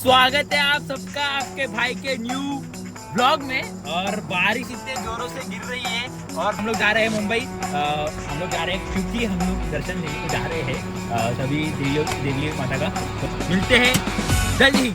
स्वागत है आप सबका आपके भाई के न्यू ब्लॉग में। और बारिश इतने जोरों से गिर रही है। और हम लोग जा रहे हैं मुंबई। हम लोग जा रहे हैं क्योंकि हम लोग दर्शन को जा रहे हैं। सभी देवियों देवी माता का। तो मिलते हैं जल्द ही।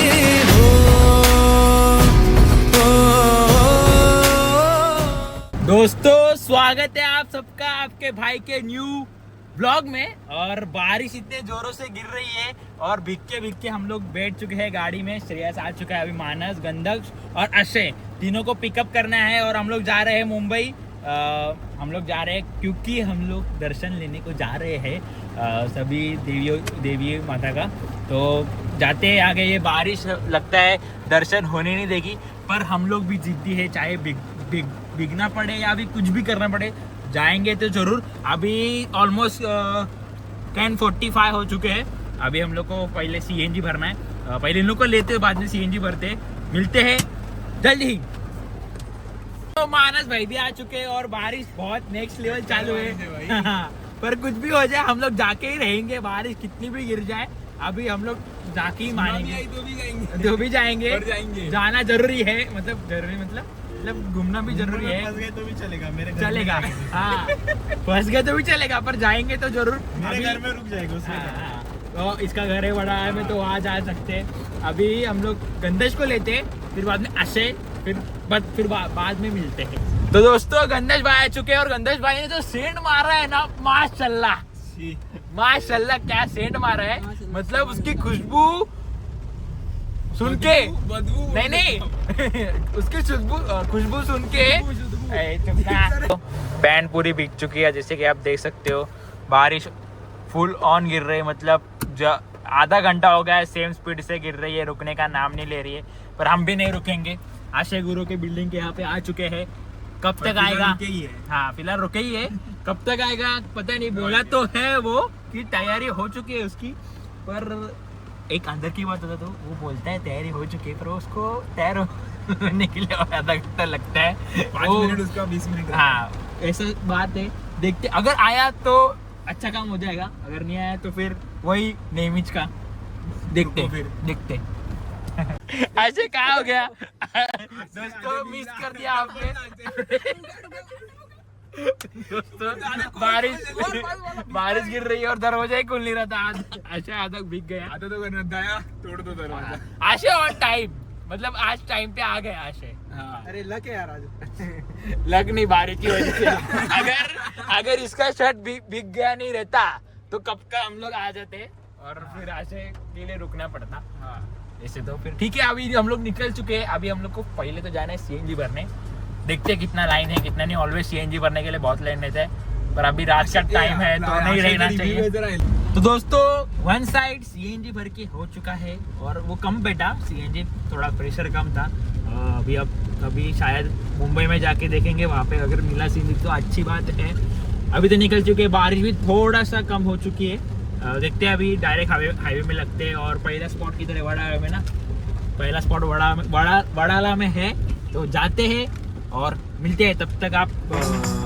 दोस्तों, स्वागत है आप सबका आपके भाई के न्यू ब्लॉग में। और बारिश इतने जोरों से गिर रही है और भीग के हम लोग बैठ चुके हैं गाड़ी में। श्रेयस आ चुका है अभी मानस गंधक और अशय तीनों को पिकअप करना है और हम लोग जा रहे हैं मुंबई। हम लोग जा रहे हैं क्योंकि हम लोग दर्शन लेने को जा रहे हैं सभी देवियों, देवी माता का। तो जाते हैं आगे, ये बारिश लगता है, दर्शन होने नहीं देगी, पर हम लोग भी जिद्दी है, चाहे बिग बिग बिगना पड़े या अभी कुछ भी करना पड़े जाएँगे तो ज़रूर। अभी ऑलमोस्ट टेन फोर्टी फाइव हो चुके हैं। अभी हम लोग को पहले सी एन जी भरना है। पहले इन लोग को लेते हैं बाद में सी एन जी भरते मिलते हैं। जल्द ही। तो मानस भाई भी आ चुके हैं और बारिश बहुत नेक्स्ट लेवल चालू है। पर कुछ भी हो जाए हम लोग जाके ही रहेंगे। बारिश कितनी भी गिर जाए अभी हम लोग जाके ही मानेंगे। तो भी जाएँगे। जो भी जाएँगे। जाएँगे। जाना ज़रूरी है मतलब ज़रूरी मतलब मतलब घूमना भी ज़रूरी है। फंस गए तो भी चलेगा मेरे घर चलेगा। हाँ। फंस गए तो भी चलेगा पर जाएँगे तो ज़रूर। मेरे अभी- घर में रुक जाएगा उसमें हाँ। तो इसका घर है बड़ा है में तो वहाँ जा सकते हैं। अभी हम लोग गंदेश को लेते हैं फिर बाद में अशय फिर बद फिर बा, बाद में मिलते हैं। तो दोस्तों गंदेश भाई आ चुके हैं और गंदेश भाई ने जो सेंट मारा है ना माशाल्लाह। माशाल्लाह क्या सेंट मारा है? मतलब उसकी खुशबू सुन के बदबू। नहीं नहीं। उसकी खुशबू खुशबू सुन के। पैंट पूरी भीग चुकी है जैसे कि आप देख सकते हो। बारिश फुल ऑन गिर रही है मतलब ज- आधा घंटा हो गया है सेम स्पीड से गिर रही है रुकने का नाम नहीं ले रही है पर हम भी नहीं रुकेंगे। आशय गुरु के बिल्डिंग के यहाँ पे आ चुके हैं। कब तक आएगा? ही है। हाँ फ़िलहाल रुके ही है। कब तक आएगा पता नहीं बोला तो है वो कि तैयारी हो चुकी है उसकी पर एक अंदर की बात होता तो वो बोलता है तैयारी हो चुकी है पर उसको तैयार होने के लिए और आधा घंटा लगता है। पाँच वो- मिनट उसका बीस मिनट हाँ ऐसा बात है। देखते अगर आया तो अच्छा काम हो जाएगा अगर नहीं आया तो फिर वही नेमिज का। देखते फिर। देखते। ऐसे क्या हो गया? दोस्तों मिस कर दिया आपने। दोस्तों बारिश बारिश गिर रही है और दरवाज़ा ही खुल नहीं रहा था आज। अच्छा आधा भीग गया। आता तो करना दया तोड़ दो दरवाज़ा। आशय ऑन टाइम मतलब आज टाइम पे आ गए आशय हाँ। अरे लक है यार आज। लग नहीं बारिश की वजह से। अगर अगर इसका शर्ट भीग भीग गया नहीं रहता तो कब का हम लोग आ जाते और फिर आशय के लिए रुकना पड़ता। हाँ। ऐसे तो फिर ठीक है अभी हम लोग निकल चुके हैं। अभी हम लोग को पहले तो जाना है सीएनजी भरने। देखते हैं कितना लाइन है कितना नहीं। ऑलवेज सीएनजी भरने के लिए बहुत लाइन रहता है। पर अभी रात का टाइम है तो नहीं रहना चाहिए। तो दोस्तों वन साइड सीएनजी भर के हो चुका है और वो कम बेटा सीएनजी थोड़ा प्रेशर कम था। अभी अब अभी शायद मुंबई में जाके देखेंगे वहाँ पे अगर मिला सीएनजी तो अच्छी बात है। अभी तो निकल चुके हैं बारिश भी थोड़ा सा कम हो चुकी है। देखते हैं अभी डायरेक्ट हाईवे हाईवे में लगते हैं और पहला स्पॉट किधर है? हाईवे में ना? पहला स्पॉट बड़ा बड़ा बड़ाला में है। तो जाते हैं और मिलते हैं तब तक आप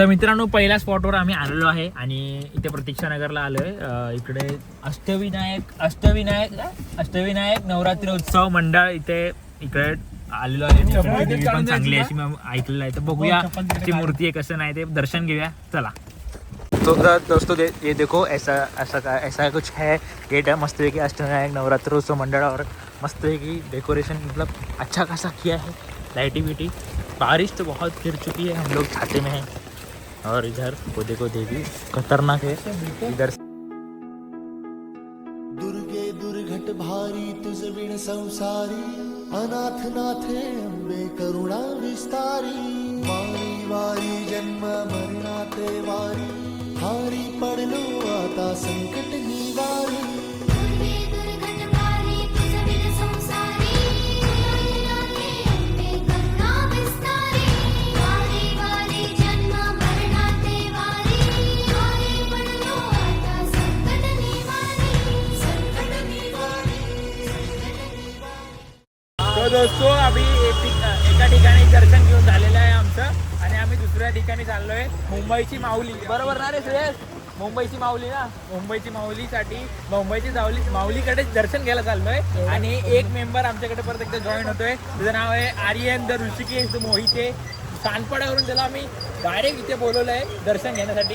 तर मित्रांनो पहिल्या स्पॉटवर आम्ही आलेलो आहे आणि इथे प्रतीक्षा नगरला आलोय. इकडे अष्टविनायक अष्टविनायक? अष्टविनायक नवरात्री उत्सव मंडळ इथे इकडे आलेलो आहे. पण चांगली आहे अशी मी ऐकलेलं आहे. तर बघूया ती मूर्ती आहे कसं नाही ते दर्शन घेऊया. चला. तो दोस्तों दे, ये देखो ऐसा ऐसा का ऐसा कुछ है. गेट है मस्त की अष्टविनायक नवरात्र उत्सव मंडल और मस्त की डेकोरेशन मतलब अच्छा खासा किया है. लाइटी विटी बारिश तो बहुत गिर चुकी है हम लोग छाते में हैं. और इधर, वो देखो देवी, खतरनाक है। इधर दुर्गे दुर्घट भारी, तुझ विण संसारी अनाथ नाथे अंबे करुणा विस्तारी। वारी वारी जन्म मरणाते वारी, हारी पडलो आता संकट निवारी। मुंबईची माऊली. बरोबर ना रे श्रेयस मुंबईची माऊली ना? मुंबईची माऊलीसाठी मुंबईची जावली माऊलीकडे दर्शन घ्यायला चाललोय. आणि एक मेंबर आमच्याकडे परत एकदा जॉईन होतोय. त्याचं नाव आहे आर्यन द ऋषिकेश मोहिते. सानपाड्यावरून त्याला आम्ही डायरेक्ट इथे बोलवलं आहे दर्शन घेण्यासाठी.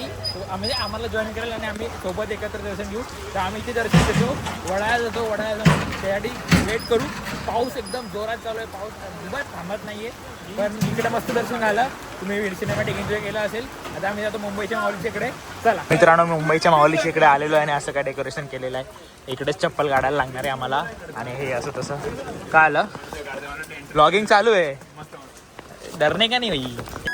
म्हणजे आम्हाला जॉईन करेल आणि आम्ही सोबत एकत्र दर्शन घेऊ. तर आम्ही इथे दर्शन घेतो. वडाळा जातो. वडाळा जाऊन त्यासाठी वेट करू. पाऊस एकदम जोरात चालू आहे. पाऊस अजिबात थांबत नाही आहे पण इकडे मस्त दर्शन झालं. तुम्ही सिनेमॅटिक एन्जॉय केला असेल. आता आम्ही जातो मुंबईच्या माऊलीच्या इकडे. चला. मित्रांनो मुंबईच्या माऊलीच्या इकडे आलेलो आहे आणि असं काय डेकोरेशन केलेलं आहे. इकडेच चप्पल काढायला लागणार आहे आम्हाला. आणि हे असं तसं. काय आलं? ब्लॉगिंग चालू आहे. डरणे का नाही भाई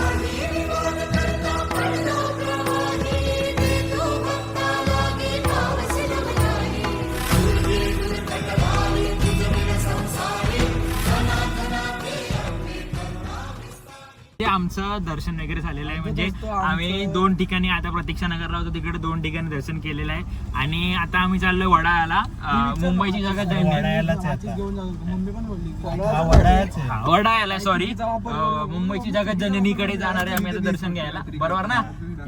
ते आमचं दर्शन वगैरे झालेलं आहे. म्हणजे आम्ही दोन ठिकाणी आता प्रतीक्षा नगरला होतो तिकडे दोन ठिकाणी दर्शन केलेलं आहे. आणि आता आम्ही चाललोय वडाळ्याला मुंबईची जागा हा, वडाळ्याला सॉरी मुंबईची जागा जननीकडे जाणार आहे आम्ही आता दर्शन घ्यायला. बरोबर ना?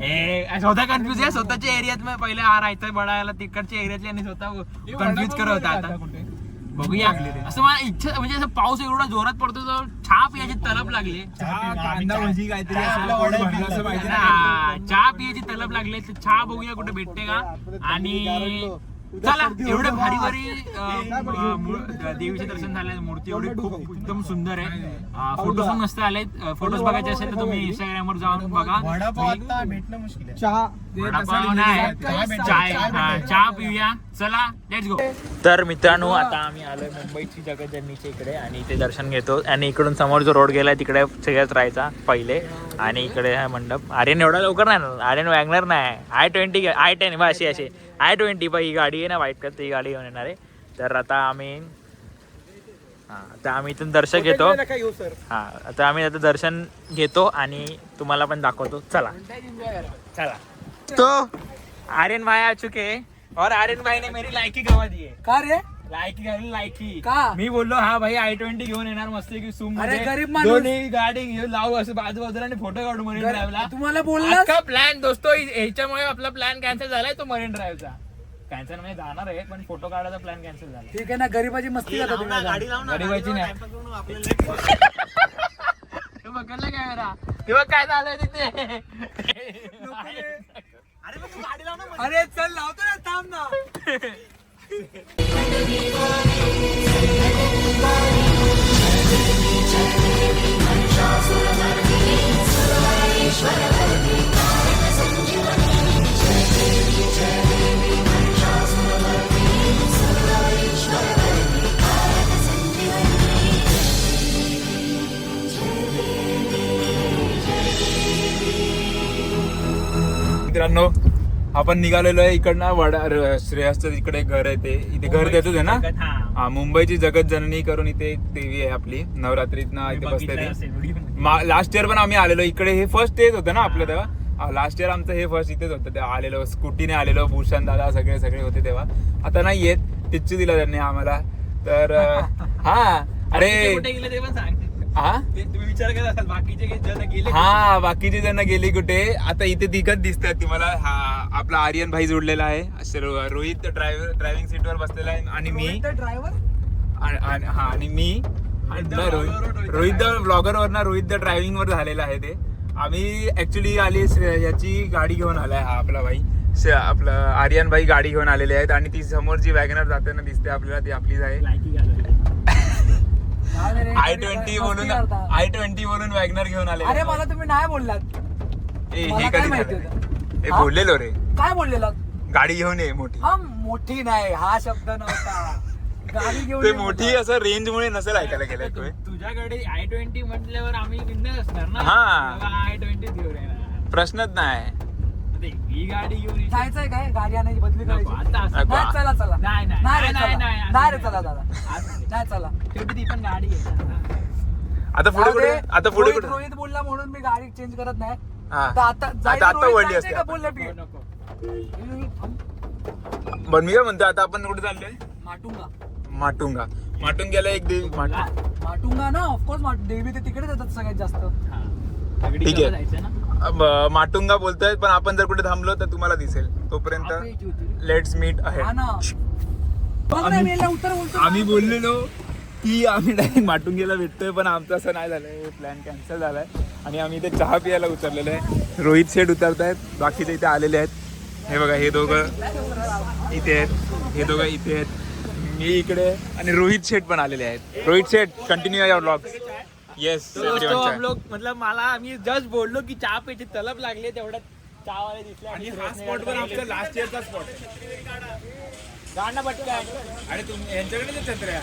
ए स्वतः कन्फ्युज आहे. स्वतःच्या एरियात मग पहिले हा राहायचं वडाळ्याला तिकडच्या एरियातले आणि स्वतः कन्फ्युज करत होता आता. बघूया. असं मला इच्छा म्हणजे असं पाऊस एवढा जोरात पडतो तर चहा पियाची तलब लागली. चहा पियाची तलब लागली. तर चहा बघूया कुठे भेटते का? आणि चला एवढे भारी भारी अं, अं, मूळ- देवीचे दर्शन झाले मूर्ती एवढी खूप एकदम सुंदर आहे. फोटोज पण मस्त आलेत. फोटोज बघायचे असेल तर तुम्ही इंस्टाग्राम वर जाऊन बघा. वडापाव आता भेटणं मुश्किल आहे. चहा वडापाव नाही. चाय हा, पिऊया. चला लेट्स गो तर मित्रांनो आता आम्ही आलोय मुंबईची जगज्जननीच्या इकडे आणि इथे दर्शन घेतो. आणि इकडून समोर जो रोड गेलाय तिकडे सगळ्यात राहायचा पहिले. आणि इकडे हा मंडप. आर्यन एवढा लवकर नाही ना? आर्यन वॅगनर नाही. आय ट्वेंटी आय टेन बा अशी अशी. आय ट्वेंटी बा ही गाडी आहे ना व्हाईट कलर ती गाडी घेऊन येणार. आहे तर आता आम्ही हा आता आम्ही इथून दर्शन घेतो. हा आता आम्ही आता दर्शन घेतो आणि तुम्हाला पण दाखवतो. चला. चला. तो. आर्यन भाई आ चुके और आर्यन भाई ने मेरी लायकी गवा दी है. का रे? लायकी घालून लायकी का? मी बोललो हा भाई आय ट्वेंटी घेऊन येणार मस्त की सूम अरे. गरीब माणूस. दोन्ही गाडी घेऊन लावू असं बाजूबाजूला आणि फोटो काढू मरीन ड्राईव्हला तुम्हाला बोलला अख्खा प्लॅन दोस्तो ह्याच्यामुळे आपला प्लॅन कॅन्सल झालाय तो मरीन ड्राईव्हचा कॅन्सल म्हणजे जाणार आहे पण फोटो काढायचा प्लॅन कॅन्सल झाला. ठीक आहे ना गरीबाची मस्ती करता तुम्ही आता. गरीबाची नाही. हे कॅमेरा तेव्हा काय झालंय तिथे? अरे चल लावतो ना थांब ना. मित्रांनो आपण निघालेलो आहे इकडनं वडा श्रेयसचं इकडे घर आहे ते. इथे घर देतोच आहे ना? हा. मुंबईची जगत जननी करून इथे एक देवी आहे आपली. नवरात्रीत ना इथे बसते. लास्ट इयर पण आम्ही आलेलो. इकडे हे फर्स्ट डेज होतं ना आपलं तेव्हा? लास्ट इयर आमचं हे फर्स्ट इथेच होतं. ते आलेलो स्कूटीने आलेलो भूषण दादा सगळे सगळे होते तेव्हा. आता नाही येत. टिच्चू दिला त्यांनी आम्हाला. तर हा अरे! हा? ते तुम्ही विचार करत असाल बाकीचे जण गेले हा बाकीचे जण गेली कुठे? आता इथे दिखत दिसतात तुम्हाला. हा आपला आर्यन भाई जोडलेला आहे. रोहित ड्रायव्हर ड्रायव्हिंग सीटवर बसलेला आहे आणि मी. ड्रायव्हर हा आणि मी. रोहित रोहित द ब्लॉगर वर ना रोहित द ड्रायव्हिंग वर झालेला आहे ते. आम्ही ऍक्च्युली आली याची गाडी घेऊन आलाय हा आपला भाई. आपलं आर्यन भाई गाडी घेऊन आलेले आहेत आणि ती समोर जी वॅगनर जाते ना दिसते आपल्याला ती आपलीच आहे. आय ट्वेंटी बोलून आय ट्वेंटी बोलून वॅगनर घेऊन आलेले अरे. मला तुम्ही नाही बोललात. ए, हे कधी झालं? बोललेलो रे. काय बोललेलात? गाडी घेऊन ये मोठी. हा मोठी नाही हा शब्द नव्हता. गाडी घेऊन ते मोठी. असं रेंज मुळे नसेल ऐकायला गेलं तुझ्याकडे आय ट्वेंटी म्हटल्यावर आम्ही असणार ना? हा. आय ट्वेंटी घेऊन प्रश्नच नाही. ही गाडी घेऊन. जायचंय काय? गाडी आणायची बदली करायची? चला चला. नाही, नाही, नाही रे चला. दादा नाही. चला शेवटी ती पण गाडी आहे आता पुढे कुठे. आता पुढे रोहित- कुठे रोहित बोलला म्हणून मी गाडी चेंज करत नाही हा. तर आता वळली असते. बोललं मी नको पण मी काय म्हणतो आता आपण कुठे चाललोय माटुंगा माटुंगा माटुंग्याला एक देवी माट- माटुंगा ना ऑफकोर्स देवी ते तिकडेच येतात सगळ्यात जास्त हा. ठीक आहे. कला जायचं ना ब- माटुंगा बोलतोय पण आपण जर कुठे थांबलो तर तुम्हाला दिसेल तोपर्यंत आपल्या इथे होती रे. लेट्स मीट हा आहे ना आम्ही बोललेलो की आम्ही डायरेक्ट माटुंगेला भेटतोय पण आमचं असं नाही झालंय. प्लॅन कॅन्सल झालाय. आणि आम्ही इथे चहा पियाला उतरलेलो आहे. रोहित शेठ उतरतायत बाकीचे इथे आलेले आहेत. हे बघा हे दोघं इथे आहेत. हे दोघं इथे आहेत. मी इकडे आणि रोहित शेठ पण आलेले आहेत. Rohit Sheth continue your blog yes लोग मतलब मला आम्ही जस्ट बोललो की चहा प्यायची तलब लागली तेवढ्यात चहावाले दिसले आणि हा स्पॉट पण आमचा लास्ट इयरचा स्पॉट आणि तुम्ही यांच्याकडे छत्र्या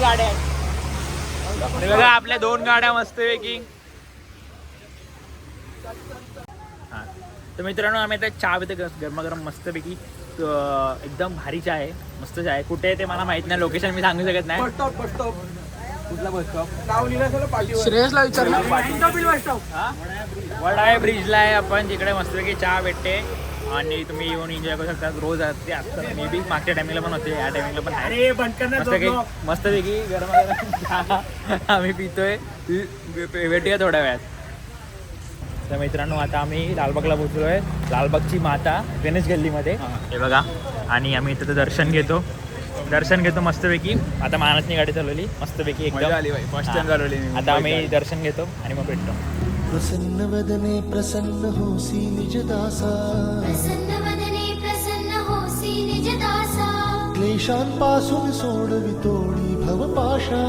गाड्या हे बघा आपल्या दोन गाड्या मस्त पैकी. तर मित्रांनो आम्ही आता चहा पिते गरमागरम मस्तपैकी एकदम भारी चहा आहे. मस्त चहा आहे. कुठे आहे ते मला माहीत नाही. लोकेशन मी सांगू शकत नाही. कुठला बस स्टॉप नाव लिहिलं असेल ना पाठीवर. श्रेयसला विचारलं. बस स्टॉप वडाळे ब्रिजला आहे आपण. तिकडे मस्तपैकी चहा भेटते. आणि तुम्ही येऊन एन्जॉय करू शकता. रोज ते असतात मे बी मागच्या टायमिंगला पण होते या टायमिंगला पण आहे. मस्त काही मस्तपैकी गरम आम्ही पितोय. भेटूया थोड्या वेळात. तर मित्रांनो आता आम्ही लालबागला पोहोचलोय. लालबागची माता गणेश गल्लीमध्ये. हे. बघा. आणि आम्ही इथं दर्शन घेतो. दर्शन घेतो मस्तपैकी आता महाराजनी गाडी चालवली. मस्तपैकी. First time हा. चालवली मी. आता आम्ही दर्शन घेतो आणि मग भेटतो. प्रसन्न वदने प्रसन्न होसी निज दासा प्रसन्न वदने प्रसन्न होसि निजदासा। क्लेशांपासून सोडवी तोडी भवपाशा।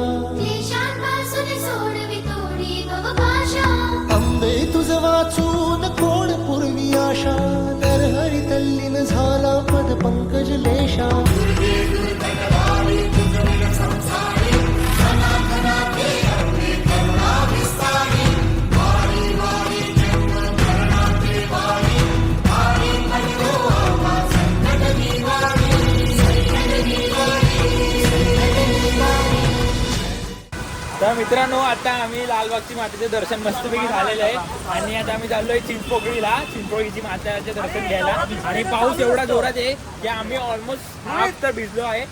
मित्रांनो आता आम्ही लालबागची मातेचे दर्शन मस्तपैकी झालेलं आहे. आणि आता आम्ही चाललोय चिंचपोकळीला. चिंचपोकळीची मातेचे दर्शन घ्यायला. आणि पाऊस एवढा जोरात आहे की आम्ही ऑलमोस्ट हाफ तर भिजलो आहे.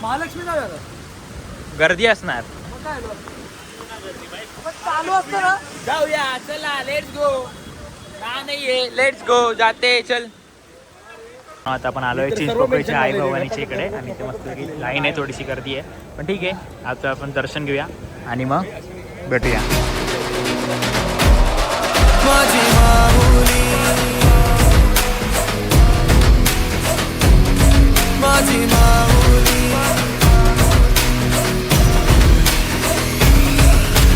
महालक्ष्मी? गर्दी असणार. चालू असतं ना? जाऊया. चला लेट्स गो का नाहीये? लेट्स गो जाते. चल. आता आपण आलोय चिंचपोकळीच्या आई भवानीच्या इकडे आणि ते मस्त लाईन आहे थोडीशी गर्दी आहे. पण ठीक आहे आता आपण दर्शन घेऊया आणि मग भेटूया. माझी माऊली.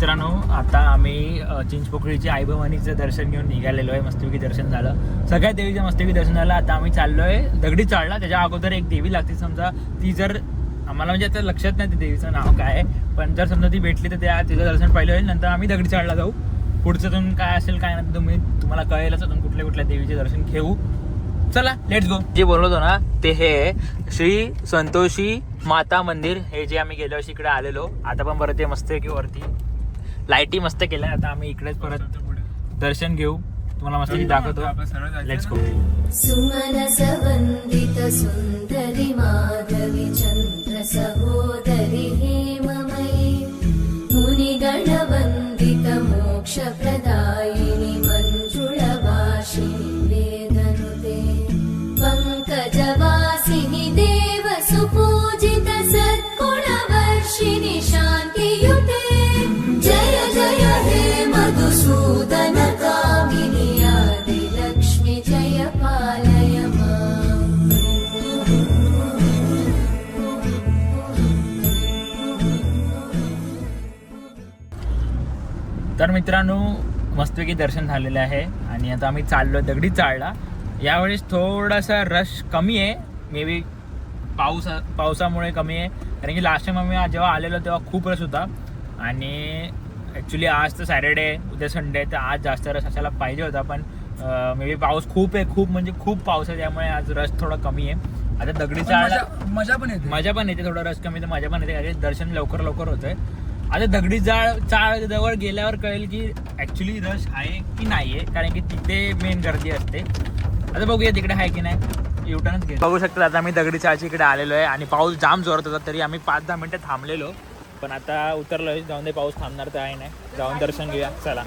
मित्रांनो आता आम्ही अ, चिंचपोकळीची आईभवानीचं दर्शन घेऊन निघालेलो आहे. मस्तपैकी दर्शन झालं. सगळ्या देवीचं मस्तपैकी दर्शन झालं आता आम्ही चाललोय. दगडी चाळला त्याच्या अगोदर एक देवी लागते. समजा ती जर आम्हाला म्हणजे आता लक्षात नाही ते देवीचं नाव काय आहे. पण जर समजा ती भेटली तर त्या तिचं दर्शन पाहिलं होईल नंतर आम्ही दगडी चाळला जाऊ. पुढचं तुम्ही काय असेल काय नाही तुम्ही तुम्हाला कळेलच. अजून कुठल्या कुठल्या देवीचे दर्शन घेऊ. चला लेट्स गो जे बोललो होतो ना ते हे श्री संतोषी माता मंदिर. हे जे आम्ही गेलो इकडे आलेलो. आता पण बरं ते मस्त की वरती लाईटी मस्त केल्या. आता आम्ही इकडेच परत दर्शन घेऊ. तुम्हाला मस्त दाखवतो. लेट्स गो सुमनसवन्दित सुन्दरि माधवि चन्द्र सहोदरि हेममयि। मुनिगणवन्दित मोक्षप्रदायिनि मञ्जुळवासिनि तर मित्रांनो मस्तपैकी दर्शन झालेलं आहे आणि आता आम्ही चाललो दगडी चाळला यावेळेस थोडासा रश कमी आहे. मे बी पाऊस पावसामुळे कमी आहे. कारण की लास्ट टाइम आम्ही जेव्हा आलेलो तेव्हा खूप रश होता. आणि ॲक्च्युली आज तर सॅटर्डे उद्या संडे तर आज जास्त रश असायला पाहिजे होता. पण मे बी पाऊस खूप आहे खूप म्हणजे खूप पाऊस आहे त्यामुळे आज रश थोडा कमी आहे. आता दगडी चाळला मजा पण येते. मजा पण येते थोडं रस कमी तर मजा पण येते. कारण दर्शन लवकर लवकर होतंय. आता दगडी जाळ चाळ जवळ गेल्यावर कळेल की ऍक्च्युली रश आहे की नाहीये कारण की तिथे मेन गर्दी असते. आता बघूया तिकडे आहे की नाही. घे बघू शकता आता आम्ही दगडी चाळची इकडे आलेलो आहे आणि पाऊस जाम जोरात होता तरी आम्ही पाच दहा मिनिटं थांबलेलो. पण आता उतरलोय जाऊन दे पाऊस थांबणार तर आहे नाही. जाऊन दर्शन घेऊया. चला.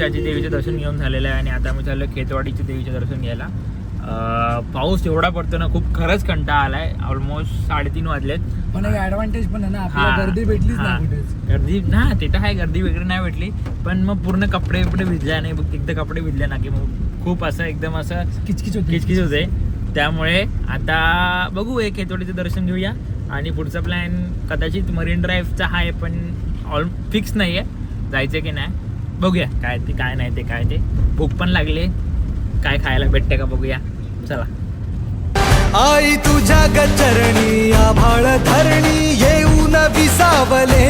दगडीचाची देवीचं दर्शन घेऊन झालेलं आहे आणि आता आम्ही चाललो खेतवाडीचे देवीचे दर्शन घ्यायला. पाऊस एवढा पडतो ना खूप खरंच कंटाळा आलाय. ऑलमोस्ट साडेतीन वाजलेत. पण एक ऍडव्हान्टेज पण आहे ना आपल्याला गर्दी भेटलीच. नाही कुठेच. गर्दी ना ते तर आहे गर्दी वगैरे नाही भेटली. पण मग पूर्ण कपडे बिपडे भिजल्या नाही बघ एकदा कपडे भिजले ना की मग खूप असं एकदम असं किचकिच होती. किचकिच होते. त्यामुळे आता बघू एक खेतोडीचं दर्शन घेऊया. आणि पुढचा प्लॅन कदाचित मरीन ड्राईव्हचा आहे पण ऑल फिक्स नाही आहे जायचं की नाही? बघूया काय ते काय नाही ते काय ते. भूक पण लागले. काय खायला भेटते का बघूया. चला. आई तुझ्या गचरणी आभाळ धरणी येऊन विसावले.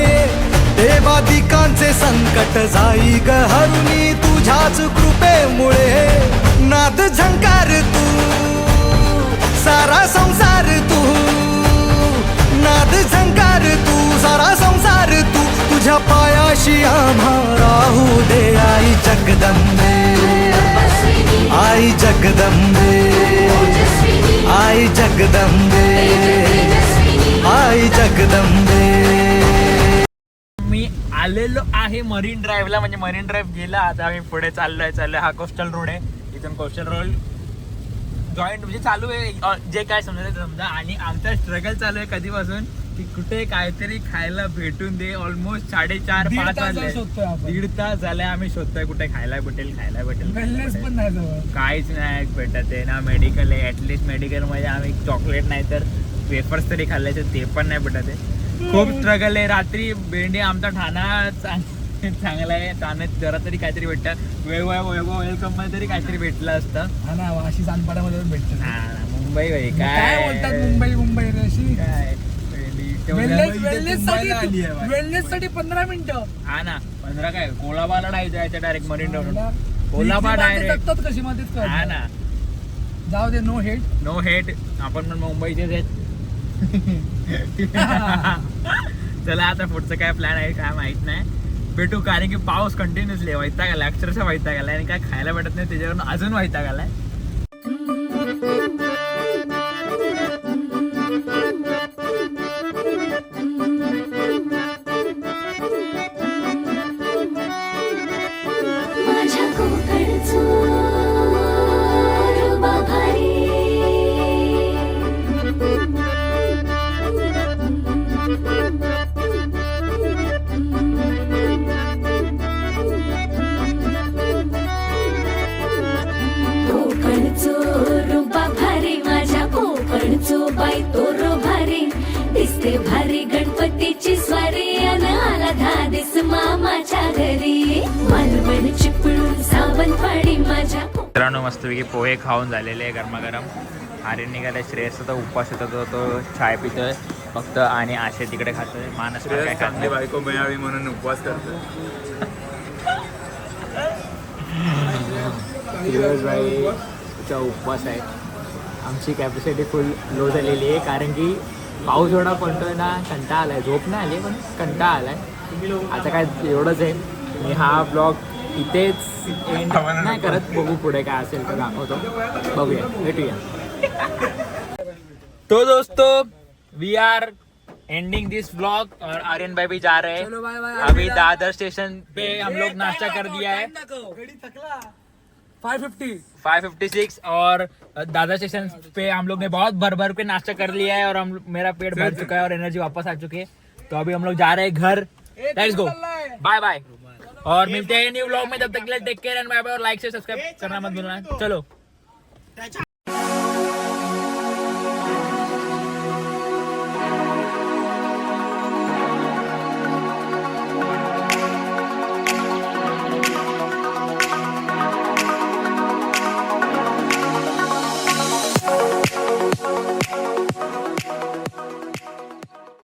देवादिकांचे संकट जाई ग हरुणी तुझ्याच कृपेमुळे. नाद झंकार तू सारा संसार तू. नाद झंकार तू सारा संसार तू. तुझ्या पायाशी आम्हा राहू दे आई जगदंबे. आई जगदंबे. आई जगदंबे. आई जगदंबे. मी आलेलो आहे मरीन ड्राईव्हला म्हणजे मरीन ड्राईव्ह गेला. आता आम्ही पुढे चाललोय चाललोय. हा कोस्टल रोड आहे. इथून कोस्टल रोड जॉईंट म्हणजे चालू आहे. जे काय समजायचं समजा. आणि आमचा स्ट्रगल चालू आहे कधीपासून? की कुठे काहीतरी खायला भेटून दे. ऑलमोस्ट साडेचार दीड पाच तास वाजले. शोधतोय आपण. दीड तास झाले आम्ही शोधतोय कुठे खायला भेटेल खायला भेटेल. खायला वेलनेस भेटेल. पण नाही जवळ. काहीच नाही भेटत आहे ना मेडिकल आहे. ऍटलिस्ट मेडिकलमध्ये आम्ही चॉकलेट नाही तर वेफर्स तरी खाल्ल्याचे ते पण नाही भेटत आहे. खूप स्ट्रगल आहे. रात्री भेंडी आमचा ठाणा चांग- चांगला आहे. ठाण्यात जरा तरी काहीतरी भेटतं. वैभव वैभव वेलकममध्ये तरी काहीतरी भेटलं असतं. हा ना वाशी सांगपाड्यामध्ये पण भेटतं. हा ना, मुंबई भाई काय? बोलतात मुंबई मुंबई रे अशी? काय? वेलनेस वेलनेस साठी वेलनेस साठी पंधरा मिनिटं. हा ना पंधरा काय? कोलाबाला जायचं direct marine down Colaba direct कशी मध्येच हा ना. जाऊ दे नो हेट नो हेट आपण पण मुंबईचेच आहेत. चला आता पुढचं काय प्लॅन आहे काय माहीत नाही. भेटू कारण की पाऊस कंटिन्युअसली वैताग आला अक्षरशः वैताग आलाय. आणि काय खायला भेटत नाही त्याच्यावरून अजून वैताग आलाय. मस्तपैकी पोहे खाऊन झालेले आहे गरमागरम. आर्यन निघालाय श्रेयसचा तो उपवास येतो तो तो चाय पितोय. फक्त आणि आशे तिकडे खातोय. मानस पण काय श्रेयस खात चांगली नाही. बायको मिळावी म्हणून उपवास करतो भाईचा उपवास आहे. आमची कॅपॅसिटी फुल लो झालेली आहे कारण की पाऊस एवढा पडतोय ना कंटाळा आलाय. झोप नाही आली पण कंटाळा आलाय. आता काय एवढंच आहे. मी हा ब्लॉग इथेच एंड नाही करत बघू पुढे काय असेल तर दाखवतो. बघूया भेटूया. तो दोस्तों we are ending this blog और आर्यन भाई भी जा रहे हैं। अभी दादर स्टेशन पे हम लोग नाश्ता कर दिया है। 556 और दादर स्टेशन पे हम लोग ने बहुत भर भर के नाश्ता कर लिया है और हम मेरा पेट भर चुका है और एनर्जी वापस आ चुकी है। तो अभी हम लोग जा रहे हैं घर। लेट्स गो बाय बाय और मिलते हैं न्यू ब्लॉग में तब तक के लिए take care and bye bye और लाइक से सब्सक्राइब करना मत भूलना। चलो।